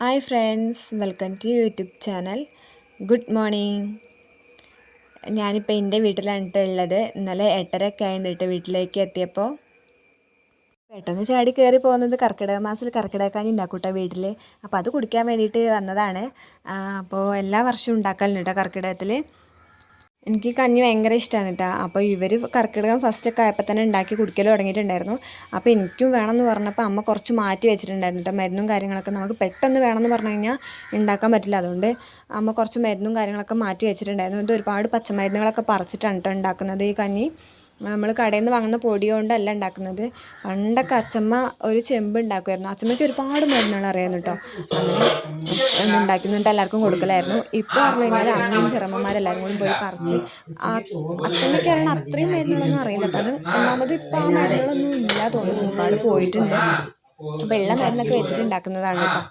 Hi friends welcome to YouTube channel good morning ഞാനിപ്പോൾ എന്റെ വീട്ടിലാണ് ട്ടോ ഉള്ളത്. ഇന്നലെ എട്ടരയൊക്കെ ആയിട്ട് വീട്ടിലേക്ക് എത്തിയപ്പോൾ പെട്ടെന്ന് ചാടി കയറി പോകുന്നത് കർക്കിടക മാസത്തിൽ കർക്കിടകക്കാഞ്ഞി ഉണ്ടാക്കൂട്ടോ വീട്ടിൽ അപ്പോൾ അത് കുടിക്കാൻ വേണ്ടിയിട്ട് വന്നതാണ്. അപ്പോൾ എല്ലാ വർഷവും ഉണ്ടാക്കലുണ്ട് കേട്ടോ കർക്കിടകത്തിൽ എനിക്ക് കഞ്ഞി ഭയങ്കര ഇഷ്ടമാണ് കേട്ടോ അപ്പോൾ ഇവർ കർക്കിടകം ഫസ്റ്റ് ഒക്കെ ആയപ്പോൾ തന്നെ ഉണ്ടാക്കി കുടിക്കൽ തുടങ്ങിയിട്ടുണ്ടായിരുന്നു. അപ്പോൾ എനിക്കും വേണമെന്ന് പറഞ്ഞപ്പോൾ അമ്മ കുറച്ച് മാറ്റി വെച്ചിട്ടുണ്ടായിരുന്നു കേട്ടോ മരുന്നും കാര്യങ്ങളൊക്കെ നമുക്ക് പെട്ടെന്ന് വേണമെന്ന് പറഞ്ഞു കഴിഞ്ഞാൽ ഉണ്ടാക്കാൻ പറ്റില്ല. അതുകൊണ്ട് അമ്മ കുറച്ച് മരുന്നും കാര്യങ്ങളൊക്കെ മാറ്റി വെച്ചിട്ടുണ്ടായിരുന്നു. ഇത് ഒരുപാട് പച്ചമരുന്നുകളൊക്കെ പറിച്ചിട്ടാണ് കേട്ടോ ഉണ്ടാക്കുന്നത് ഈ കഞ്ഞി. നമ്മൾ കടയിൽ നിന്ന് വാങ്ങുന്ന പൊടി കൊണ്ടല്ല ഉണ്ടാക്കുന്നത്. പണ്ടൊക്കെ അച്ചമ്മ ഒരു ചെമ്പ് ഉണ്ടാക്കുമായിരുന്നു അച്ചമ്മയ്ക്ക് ഒരുപാട് മരുന്നുകൾ അറിയായിരുന്നു കേട്ടോ അങ്ങനെ ഉണ്ടാക്കുന്നുണ്ട് എല്ലാവർക്കും കൊടുക്കലായിരുന്നു. ഇപ്പോൾ പറഞ്ഞു കഴിഞ്ഞാൽ അമ്മയും ചെറുമ്മമാരെല്ലാവരും കൂടി പോയി പറിച്ച് അച്ചമ്മയ്ക്ക് അറിയണം അത്രയും മരുന്നുകളൊന്നും അറിയില്ല അപ്പം ഒന്നാമത് ഇപ്പോൾ ആ മരുന്നുകളൊന്നും ഇല്ല തോന്നുന്നു. ഒരുപാട് പോയിട്ടുണ്ട്. വെള്ള മരുന്നൊക്കെ വെച്ചിട്ട് ഉണ്ടാക്കുന്നതാണ് കേട്ടോ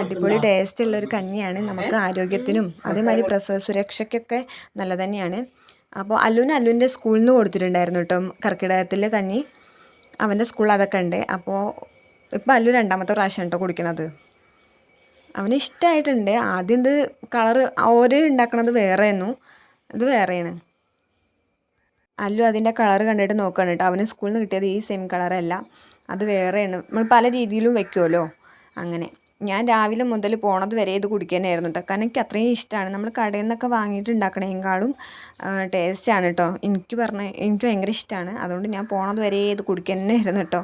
അടിപൊളി ടേസ്റ്റ് ഉള്ള ഒരു കഞ്ഞിയാണ്. നമുക്ക് ആരോഗ്യത്തിനും അതേമാതിരി പ്രസവ സുരക്ഷയ്ക്കൊക്കെ നല്ല തന്നെയാണ്. അപ്പോൾ അല്ലുവിന് അല്ലുവിന്റെ സ്കൂളിൽ നിന്ന് കൊടുത്തിട്ടുണ്ടായിരുന്നു കേട്ടോ കർക്കിടകത്തിൽ കഞ്ഞി. അവന്റെ സ്കൂളിൽ അതൊക്കെ ഉണ്ട്. അപ്പോൾ ഇപ്പോൾ അല്ലു രണ്ടാമത്തെ പ്രാവശ്യം കേട്ടോ കുടിക്കണത്. അവന് ഇഷ്ടമായിട്ടുണ്ട് ആദ്യം ഇത് കളറ് ഓര് ഉണ്ടാക്കണത് വേറെയായിരുന്നു. ഇത് വേറെയാണ്. അല്ലു അതിന്റെ കളർ കണ്ടിട്ട് നോക്കുകയാണ് കേട്ടോ. അവന് സ്കൂളിൽ നിന്ന് കിട്ടിയത് ഈ സെയിം കളറല്ല. അത് വേറെയാണ്. നമ്മൾ പല രീതിയിലും വെക്കുമല്ലോ അങ്ങനെ. ഞാൻ രാവിലെ മുതൽ പോണത് വരെ ഇത് കുടിക്കാനായിരുന്നു കേട്ടോ കാരണം എനിക്ക് അത്രയും ഇഷ്ടമാണ് നമ്മൾ കടയിൽ നിന്നൊക്കെ വാങ്ങിയിട്ട് ഉണ്ടാക്കണേക്കാളും ടേസ്റ്റാണ് കേട്ടോ എനിക്ക് പറഞ്ഞ എനിക്ക് ഭയങ്കര ഇഷ്ടമാണ് അതുകൊണ്ട് ഞാൻ പോണത് വരെ ഇത് കുടിക്കാൻ തന്നെയായിരുന്നു കേട്ടോ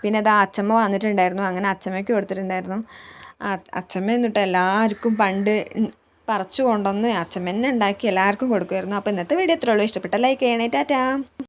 പിന്നെ അത് അച്ചമ്മ വന്നിട്ടുണ്ടായിരുന്നു. അങ്ങനെ അച്ചമ്മയ്ക്ക് കൊടുത്തിട്ടുണ്ടായിരുന്നു. അച്ചമ്മ എന്നിട്ട് എല്ലാവർക്കും പണ്ട് പറിച്ചു കൊണ്ടുവന്ന് അച്ചമ്മ തന്നെ ഉണ്ടാക്കി എല്ലാവർക്കും കൊടുക്കുമായിരുന്നു അപ്പോൾ ഇന്നത്തെ വീഡിയോ എത്രയുള്ളൂ ഇഷ്ടപ്പെട്ട ലൈക്ക് ചെയ്യണേ. ടാറ്റാ.